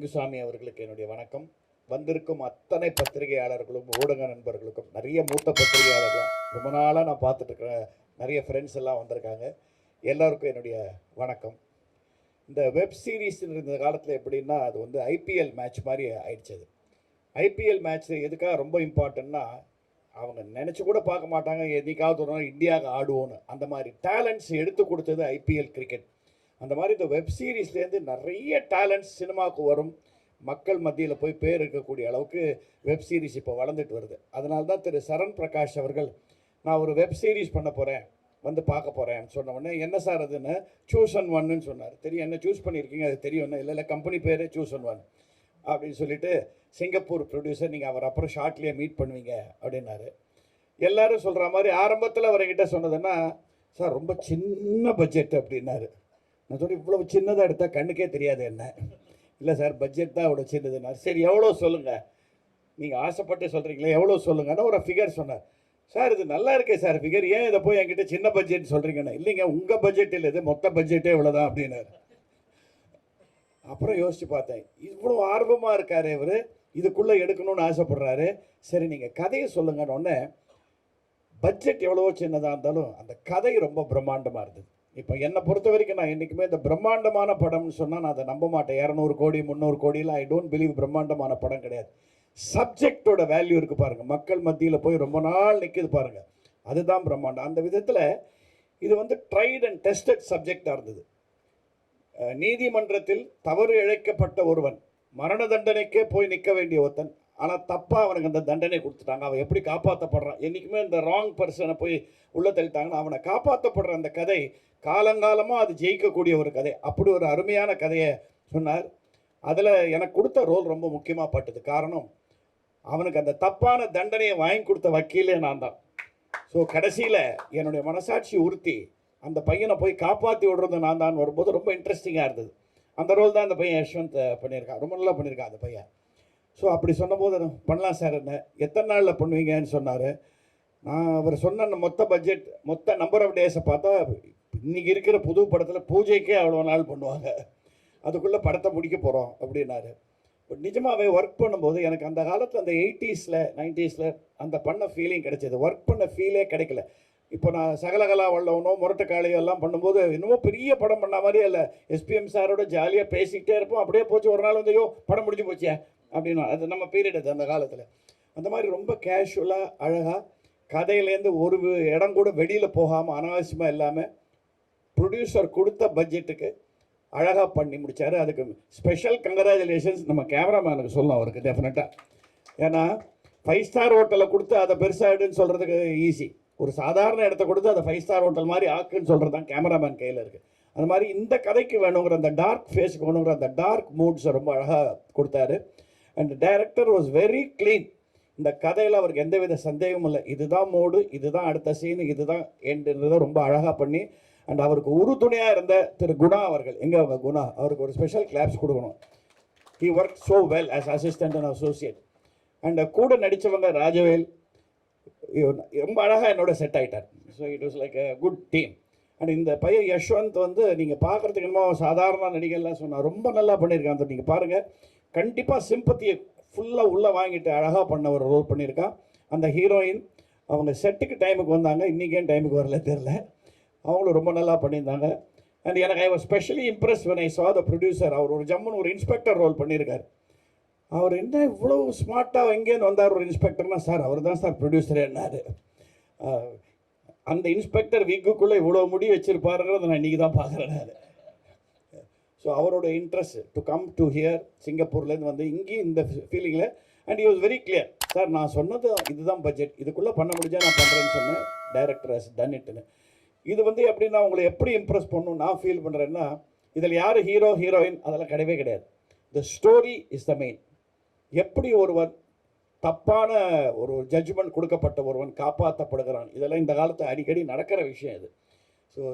லிங்குசாமி அவர்களுக்கு என்னுடைய வணக்கம். வந்திருக்கும் அத்தனை பத்திரிகையாளர்களும் ஊடக நண்பர்களுக்கும் நிறைய மூத்த பத்திரிகையாளர்களும் ரொம்ப நாளாக நான் பார்த்துட்டு நிறைய ஃப்ரெண்ட்ஸ் எல்லாம் வந்திருக்காங்க. எல்லாருக்கும் என்னுடைய வணக்கம். இந்த வெப் சீரீஸ் இருந்த காலத்தில் எப்படின்னா அது வந்து ஐபிஎல் மேட்ச் மாதிரி ஆயிடுச்சு அது ஐபிஎல் மேட்ச் எதுக்காக ரொம்ப இம்பார்ட்டன்னா அவங்க நினச்சி கூட பார்க்க மாட்டாங்க என்னைக்காவது ஒரு நாள் இந்தியாவுக்கு ஆடுவோன்னு அந்த மாதிரி டேலண்ட்ஸ் எடுத்து கொடுத்தது ஐபிஎல் கிரிக்கெட் அந்த மாதிரி இந்த வெப் சீரிஸ்லேருந்து நிறைய டேலண்ட்ஸ் சினிமாவுக்கு வரும். மக்கள் மத்தியில் போய் பேர் இருக்கக்கூடிய அளவுக்கு வெப் சீரிஸ் இப்போ வளர்ந்துட்டு வருது. அதனால தான் திரு சரண் பிரகாஷ் அவர்கள் நான் ஒரு வெப் சீரிஸ் பண்ண போகிறேன் வந்து பார்க்க போகிறேன் சொன்ன உடனே என்ன சார் அதுன்னு? சூஸ் அண்ட் ஒன்னு சொன்னார். தெரியும் என்ன சூஸ் பண்ணியிருக்கீங்க அது தெரியும் இல்லை இல்லை கம்பெனி பேரே சூஸ் அண்ட் ஒன் அப்படின்னு சொல்லிட்டு சிங்கப்பூர் ப்ரொடியூசர் நீங்கள் அவர் அப்புறம் ஷார்ட்லேயே மீட் பண்ணுவீங்க அப்படின்னாரு. எல்லாரும் சொல்கிற மாதிரி ஆரம்பத்தில் அவர்கிட்ட சொன்னதுன்னா சார் ரொம்ப சின்ன பட்ஜெட் அப்படின்னாரு. நான் சொன்னேன் இவ்வளோ சின்னதாக எடுத்தால் கண்ணுக்கே தெரியாது என்ன? இல்லை சார் பட்ஜெட் தான் அவ்வளோ சின்னதுன்னா. சரி எவ்வளோ சொல்லுங்கள் நீங்கள் ஆசைப்பட்டு சொல்கிறீங்களே எவ்வளோ சொல்லுங்கன்னா ஒரு ஃபிகர் சொன்னார். சார் இது நல்லா இருக்கே சார் ஃபிகர் ஏன் இதை போய் என்கிட்ட சின்ன பட்ஜெட் சொல்கிறீங்கன்னு இல்லைங்க உங்கள் பட்ஜெட் இல்லை இது மொத்த பட்ஜெட்டே இவ்வளோதான் அப்படின்னாரு. அப்புறம் யோசிச்சு பார்த்தேன் இவ்வளோ ஆர்வமாக இருக்கார் இவர். இதுக்குள்ளே எடுக்கணும்னு ஆசைப்படுறாரு. சரி நீங்கள் கதையை சொல்லுங்கன்னு ஒன்று பட்ஜெட் எவ்வளவோ சின்னதாக இருந்தாலும் அந்த கதை ரொம்ப பிரம்மாண்டமாக இருந்தது. இப்போ என்னை பொறுத்த வரைக்கும் நான் என்றைக்குமே இந்த பிரம்மாண்டமான படம்னு சொன்னால் நான் அதை நம்ப மாட்டேன். இரநூறு கோடி முந்நூறு கோடியில் ஐ டோன்ட் பிலீவ் பிரம்மாண்டமான படம் கிடையாது. சப்ஜெக்டோட வேல்யூ இருக்குது பாருங்கள் மக்கள் மத்தியில் போய் ரொம்ப நாள் நிற்கிது பாருங்கள் அதுதான் பிரம்மாண்டம். அந்த விதத்தில் இது வந்து ட்ரைட் அண்ட் டெஸ்டட் சப்ஜெக்டாக இருந்தது. நீதிமன்றத்தில் தவறு இழைக்கப்பட்ட ஒருவன் மரண தண்டனைக்கே போய் நிற்க வேண்டிய ஒருத்தன் ஆனால் தப்பாக அவனுக்கு அந்த தண்டனை கொடுத்துட்டாங்க. அவன் எப்படி காப்பாற்றப்படுறான் என்றைக்குமே இந்த ராங் பர்சனை போய் உள்ளே தள்ளிட்டாங்கன்னா அவனை காப்பாற்றப்படுற அந்த கதை காலங்காலமாக அது ஜெயிக்கக்கூடிய ஒரு கதை. அப்படி ஒரு அருமையான கதையை சொன்னார். அதில் எனக்கு கொடுத்த ரோல் ரொம்ப முக்கியமாக பட்டது. காரணம் அவனுக்கு அந்த தப்பான தண்டனையை வாங்கி கொடுத்த வக்கீலே நான் தான். ஸோ கடைசியில் என்னுடைய மனசாட்சி உறுத்தி அந்த பையனை போய் காப்பாற்றி விடுறது நான் தான். வரும்போது ரொம்ப இன்ட்ரெஸ்டிங்காக இருந்தது. அந்த ரோல் தான் அந்த பையன் யஷ்வந்த் பண்ணியிருக்கான். ரொம்ப நல்லா பண்ணியிருக்கான் அந்த பையன். ஸோ அப்படி சொன்னபோது பண்ணலாம் சார் என்ன? எத்தனை நாளில் பண்ணுவீங்கன்னு சொன்னார். நான் அவர் சொன்ன மொத்த பட்ஜெட் மொத்த நம்பர் ஆஃப் டேஸை பார்த்தா இன்றைக்கி இருக்கிற புது படத்தில் பூஜைக்கே அவ்வளோ நாள் பண்ணுவாங்க. அதுக்குள்ளே படத்தை முடிக்க போகிறோம் அப்படின்னாரு. பட் நிஜமாகவே ஒர்க் பண்ணும்போது எனக்கு அந்த காலத்தில் அந்த எயிட்டிஸில் நைன்ட்டீஸில் அந்த பண்ண ஃபீலிங் கிடைச்சது. ஒர்க் பண்ண ஃபீலே கிடைக்கல. இப்போ நான் சகலகலா வல்லவனோ முரட்டுக்காளியோ எல்லாம் பண்ணும்போது இன்னமும் பெரிய படம் பண்ண மாதிரியே இல்லை. எஸ்பிஎம் சாரோட ஜாலியாக பேசிக்கிட்டே இருப்போம். அப்படியே போச்சு. ஒரு நாள் வந்து ஐயோ படம் முடிஞ்சு போச்சே. அப்படின்னு அது நம்ம பீரியட் அது அந்த காலத்தில். அந்த மாதிரி ரொம்ப கேஷுவலாக அழகாக கதையிலேருந்து ஒரு இடம் கூட வெளியில் போகாமல் அனாவசியமாக இல்லாமல் ப்ரொடியூசர் கொடுத்த பட்ஜெட்டுக்கு அழகாக பண்ணி முடிச்சாரு. அதுக்கு ஸ்பெஷல் கங்க்ராச்சுலேஷன்ஸ் நம்ம கேமராமேனுக்கு சொல்லணும் அவருக்கு டெஃபினட்டாக ஏன்னா ஃபைவ் ஸ்டார் ஹோட்டலில் கொடுத்து அதை பெருசாகிடுன்னு சொல்கிறதுக்கு ஈஸி ஒரு சாதாரண இடத்த கொடுத்து அதை ஃபைவ் ஸ்டார் ஹோட்டல் மாதிரி ஆக்குன்னு சொல்கிறது தான் கேமராமேன் கையில் இருக்குது அந்த மாதிரி இந்த கதைக்கு வேணுங்கிற அந்த டார்க் ஃபேஸுக்கு வேணுங்கிற அந்த டார்க் மூட்ஸை ரொம்ப அழகாக கொடுத்தாரு. And director was very clean இந்த கதையில் அவருக்கு எந்தவித சந்தேகமும் இல்லை. இதுதான் மோடு இதுதான் அடுத்த சீன் இதுதான் எண்டுன்றதை ரொம்ப அழகாக பண்ணி அண்ட் அவருக்கு உறுதுணையாக இருந்த திரு குணா அவர்கள். எங்கே அவங்க குணா? அவருக்கு ஒரு ஸ்பெஷல் கிளாப்ஸ் கொடுக்கணும். He work so well as assistant and associate and கூட நடித்தவங்க ராஜவேல் ரொம்ப அழகாக என்னோட செட் ஆயிட்டார். So it was like a good team and இந்த பையன் யஷ்வந்த் வந்து நீங்கள் பார்க்குறதுக்கு என்னமோ சாதாரண நடிகர்லாம் சொன்னால் ரொம்ப நல்லா பண்ணியிருக்காங்க நீங்கள் பாருங்கள் கண்டிப்பாக சிம்பத்தியை ஃபுல்லாக உள்ளே வாங்கிட்டு அழகாக பண்ண ஒரு ரோல் பண்ணியிருக்கான் அந்த ஹீரோயின் அவங்க செட்டுக்கு டைமுக்கு வந்தாங்க. இன்றைக்கே டைமுக்கு வரல தெரில அவங்களும் ரொம்ப நல்லா பண்ணியிருந்தாங்க. அண்ட் எனக்கு I was specially impress when I saw the producer அவர் ஒரு ஜம்முன்னு ஒரு இன்ஸ்பெக்டர் ரோல் பண்ணியிருக்காரு. அவர் என்ன இவ்வளோ ஸ்மார்ட்டாக எங்கேருந்து வந்தார் ஒரு இன்ஸ்பெக்டர்னா சார் அவர் தான் சார் ப்ரொடியூசர் என்னார். அந்த இன்ஸ்பெக்டர் விக்குக்குள்ளே இவ்வளோ முடி வச்சிருப்பாருங்கிறத நான் இன்றைக்கி தான் பார்க்குறேன் நான். ஸோ அவரோட interest to come to here சிங்கப்பூர்லேருந்து வந்து இங்கேயும் இந்த ஃபீலிங்கில் and he was very clear sir நான் சொன்னது இதுதான் பட்ஜெட் இதுக்குள்ளே பண்ண முடிஞ்சா நான் பண்ணுறேன்னு சொன்னேன். டைரக்டர் ஹஸ் டன் இட்டுன்னு இது வந்து எப்படின்னா உங்களை எப்படி இம்ப்ரெஸ் பண்ணணும் நான் ஃபீல் பண்ணுறேன்னா இதில் யார் ஹீரோ ஹீரோயின் அதெல்லாம் கிடையவே கிடையாது. The story is the main எப்படி ஒருவன் தப்பான ஒரு ஜட்ஜ்மெண்ட் கொடுக்கப்பட்ட ஒருவன் காப்பாற்றப்படுகிறான் இதெல்லாம் இந்த காலத்து அடிக்கடி நடக்கிற விஷயம் இது.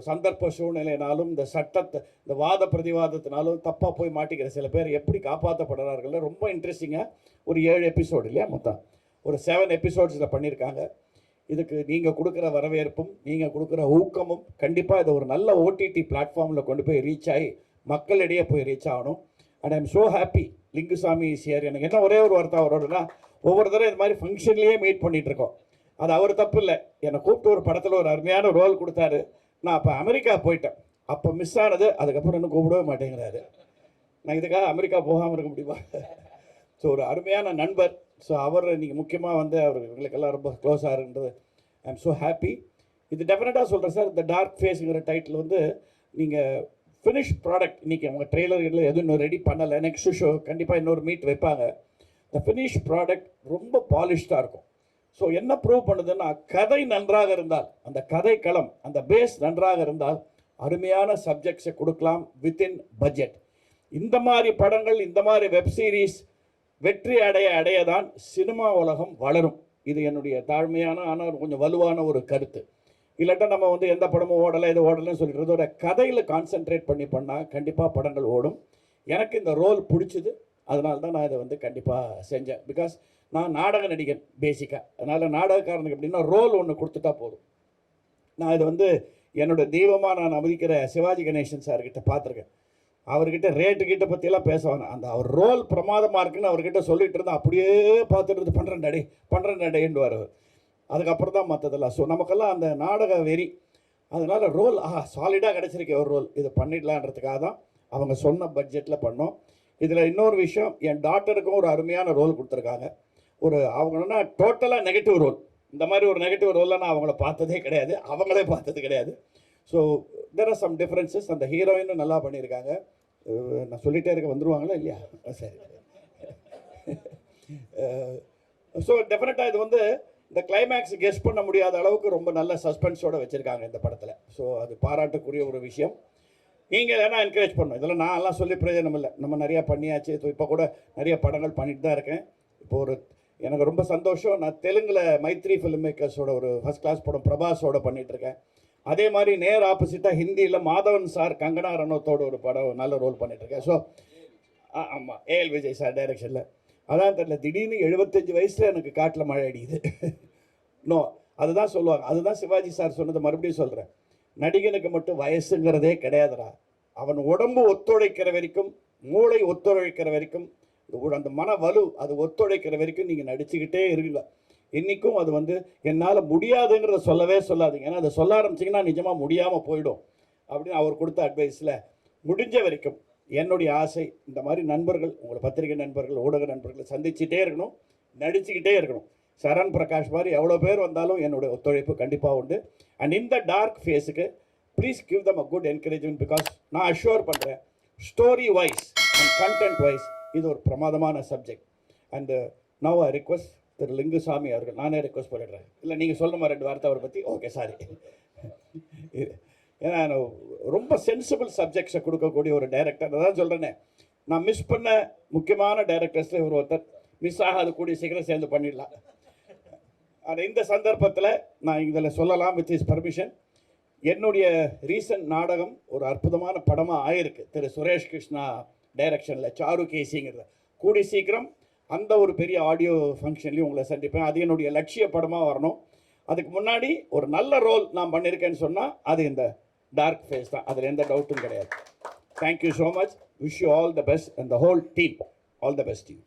சந்தர்ப்ப சூழ்நிலைனாலும் இந்த சட்டத்தை இந்த வாத பிரதிவாதத்தினாலும் தப்பாக போய் மாட்டிக்கிற சில பேர் எப்படி காப்பாற்றப்படுறார்கள் ரொம்ப இன்ட்ரெஸ்டிங்காக ஒரு ஏழு எபிசோடு இல்லையா மொத்தம்? ஒரு செவன் எபிசோட்ஸில் பண்ணியிருக்காங்க இதுக்கு நீங்கள் கொடுக்குற வரவேற்பும் நீங்கள் கொடுக்குற ஊக்கமும் கண்டிப்பாக இதை ஒரு நல்ல ஓடிடி பிளாட்ஃபார்மில் கொண்டு போய் ரீச் ஆகி மக்களிடையே போய் ரீச் ஆகணும். And I'm so happy Lingusamy sir எனக்கு என்ன ஒரே ஒரு வார்த்தை அவரோடனா ஒவ்வொரு தடவை இது மாதிரி ஃபங்க்ஷன்லேயே மீட் பண்ணிகிட்ருக்கோம் இருக்கோம். அது அவர் தப்பு இல்லை. என்னை கூப்பிட்டு ஒரு படத்தில் ஒரு அருமையான ரோல் கொடுத்தாரு. நான் அப்போ அமெரிக்கா போயிட்டேன். அப்போ மிஸ் ஆனது அதுக்கப்புறம் இன்னும் கூப்பிடவே மாட்டேங்கிறாரு. நான் இதுக்காக அமெரிக்கா போகாமல் இருக்க முடியுமா? ஸோ ஒரு அருமையான நண்பர். ஸோ அவர் நீங்கள் முக்கியமாக வந்து அவர் எங்களுக்கெல்லாம் ரொம்ப க்ளோஸாக இருந்தது. ஐ எம் ஸோ ஹாப்பி இது டெஃபினட்டாக சொல்கிறேன் சார் இந்த டார்க் ஃபேஸுங்கிற டைட்டில் வந்து நீங்கள் ஃபினிஷ் ப்ராடக்ட் இன்றைக்கி அவங்க ட்ரெய்லர்களில் எதுவும் இன்னும் ரெடி பண்ணலை. நெக்ஸ்ட் ஷோ கண்டிப்பாக இன்னொரு மீட் வைப்பாங்க. இந்த ஃபினிஷ் ப்ராடக்ட் ரொம்ப பாலிஷ்டாக இருக்கும். ஸோ என்ன ப்ரூவ் பண்ணுதுன்னா கதை நன்றாக இருந்தால் அந்த கதை களம் அந்த பேஸ் நன்றாக இருந்தால் அருமையான சப்ஜெக்ட்ஸை கொடுக்கலாம் வித்தின் பட்ஜெட் இந்த மாதிரி படங்கள் இந்த மாதிரி வெப் சீரிஸ் வெற்றி அடைய அடைய தான் சினிமா உலகம் வளரும். இது என்னுடைய தாழ்மையான ஆனால் கொஞ்சம் வலுவான ஒரு கருத்து. இல்லாட்டா நம்ம வந்து எந்த படமும் ஓடலை இது ஓடலைன்னு சொல்லிட்டு ஒரு கதையில் கான்சென்ட்ரேட் பண்ணி பண்ணால் கண்டிப்பாக படங்கள் ஓடும். எனக்கு இந்த ரோல் பிடிச்சிது. அதனால தான் நான் இதை வந்து கண்டிப்பாக செஞ்சேன். பிகாஸ் நான் நாடக நடிகன் பேசிக்காக அதனால் நாடகக்காரனுக்கு எப்படின்னா ரோல் ஒன்று கொடுத்துட்டா போதும். நான் இதை வந்து என்னோட தெய்வமாக நான் மதிக்கிற சிவாஜி கணேசன் சார்கிட்ட பார்த்துருக்கேன். அவர்கிட்ட ரேட்டு கிட்ட பற்றியெல்லாம் பேசுவாங்க அந்த அவர் ரோல் பிரமாதமாக இருக்குன்னு அவர்கிட்ட சொல்லிட்டு இருந்தால் அப்படியே பார்த்துட்டு இருந்து பண்ணுறேன் டே பண்ணுறேன் டேன்னு அவர். அதுக்கப்புறம் தான் மற்றதெல்லாம் ஸோ நமக்கெல்லாம் அந்த நாடக வெறி அதனால் ரோல் ஆஹா சாலிடாக கிடச்சிருக்கு ஒரு ரோல் இது பண்ணிடலான்றதுக்காக தான் அவங்க சொன்ன பட்ஜெட்டில் பண்ணோம். இதில் இன்னொரு விஷயம் என் டாக்டருக்கும் ஒரு அருமையான ரோல் கொடுத்துருக்காங்க. ஒரு அவங்கன்னா டோட்டலாக நெகட்டிவ் ரோல் இந்த மாதிரி ஒரு நெகட்டிவ் ரோலில் நான் அவங்கள பார்த்ததே கிடையாது. அவங்களே பார்த்தது கிடையாது. So there are some differences அந்த ஹீரோயினும் நல்லா பண்ணியிருக்காங்க. நான் சொல்லிகிட்டே இருக்க வந்துருவாங்களா இல்லையா? சரி ஸோ டெஃபினட்டாக இது வந்து இந்த கிளைமேக்ஸ் கெஸ் பண்ண முடியாத அளவுக்கு ரொம்ப நல்ல சஸ்பென்ஸோடு வச்சுருக்காங்க இந்த படத்தில். ஸோ அது பாராட்டுக்குரிய ஒரு விஷயம். நீங்கள் வேணால் என்கரேஜ் பண்ணணும் இதெல்லாம் நான் எல்லாம் சொல்லி பிரயோஜனம் இல்லை. நம்ம நிறையா பண்ணியாச்சு. இப்போ கூட நிறைய படங்கள் பண்ணிட்டு தான் இருக்கேன். இப்போ ஒரு எனக்கு ரொம்ப சந்தோஷம். நான் தெலுங்கில் மைத்ரி ஃபிலிம் மேக்கர்ஸோட ஒரு ஃபஸ்ட் கிளாஸ் படம் பிரபாஸோட பண்ணிட்டு இருக்கேன் அதே மாதிரி நேர் ஆப்போசிட்டாக ஹிந்தியில் மாதவன் சார் கங்கனா ரனோத்தோட ஒரு படம் நல்ல ரோல் பண்ணிட்டு இருக்கேன் ஸோ ஆமாம் ஏஎல் விஜய் சார் டைரக்ஷனில் அதான் தெரியல திடீர்னு எழுபத்தஞ்சு வயசில் எனக்கு காட்டில் மழை அடிக்குது. நோ அதுதான் சொல்லுவாங்க. அதுதான் சிவாஜி சார் சொன்னதை மறுபடியும் சொல்கிறேன் நடிகனுக்கு மட்டும் வயசுங்கிறதே கிடையாதுடா. அவன் உடம்பு ஒத்துழைக்கிற வரைக்கும் மூளை ஒத்துழைக்கிற வரைக்கும் அந்த மன வலு அது ஒத்துழைக்கிற வரைக்கும் நீங்கள் நடிச்சுக்கிட்டே இருங்க. இன்றைக்கும் அது வந்து என்னால் முடியாதுங்கிறத சொல்லவே சொல்லாதீங்க. ஏன்னா அதை சொல்ல ஆரம்பிச்சிங்கன்னா நிஜமாக முடியாமல் போயிடும். அப்படின்னு அவர் கொடுத்த அட்வைஸில் முடிஞ்ச வரைக்கும் என்னுடைய ஆசை இந்த மாதிரி நண்பர்கள் உங்களை பத்திரிகை நண்பர்கள் ஊடக நண்பர்களை சந்திச்சுட்டே இருக்கணும் நடிச்சுக்கிட்டே இருக்கணும். சரண் பிரகாஷ் மாதிரி எவ்வளோ பேர் வந்தாலும் என்னுடைய ஒத்துழைப்பு கண்டிப்பாக உண்டு. அண்ட் இந்த டார்க் ஃபேஸுக்கு please give them a good encouragement because நான் அஷ்யூர் பண்ணுறேன் story wise and content wise இது ஒரு பிரமாதமான subject and now I request Thiru Lingusamy அவர்கள் நானே ரிக்வஸ்ட் பண்ணிடுறேன் இல்லை நீங்கள் சொல்லணுமா ரெண்டு வார்த்தை அவரை பற்றி ஓகே சாரி ஏன்னா நான் ரொம்ப சென்சிபிள் சப்ஜெக்ட்ஸை கொடுக்கக்கூடிய ஒரு டைரக்டர் அதான் சொல்கிறேனே நான் மிஸ் பண்ண முக்கியமான டைரக்டர்ஸில் இவர் ஒருத்தர். மிஸ் ஆகாத கூடிய சீக்கிரம் சேர்ந்து பண்ணிடலாம். ஆனால் இந்த சந்தர்ப்பத்தில் நான் இதில் சொல்லலாம் வித் இஸ் பர்மிஷன் என்னுடைய ரீசன்ட் நாடகம் ஒரு அற்புதமான படமாக ஆயிருக்கு. திரு சுரேஷ் கிருஷ்ணா டைரக்ஷனில் சாரு கேசிங்கிறத. கூடி சீக்கிரம் அந்த ஒரு பெரிய ஆடியோ ஃபங்க்ஷன்லேயும் உங்களை சந்திப்பேன். அது என்னுடைய லட்சிய படமாக வரணும். அதுக்கு முன்னாடி ஒரு நல்ல ரோல் நான் பண்ணியிருக்கேன்னு சொன்னால் அது இந்த டார்க் ஃபேஸ் தான். அதில் எந்த டவுட்டும் கிடையாது. Thank you so much wish you all the best and the whole team all the best team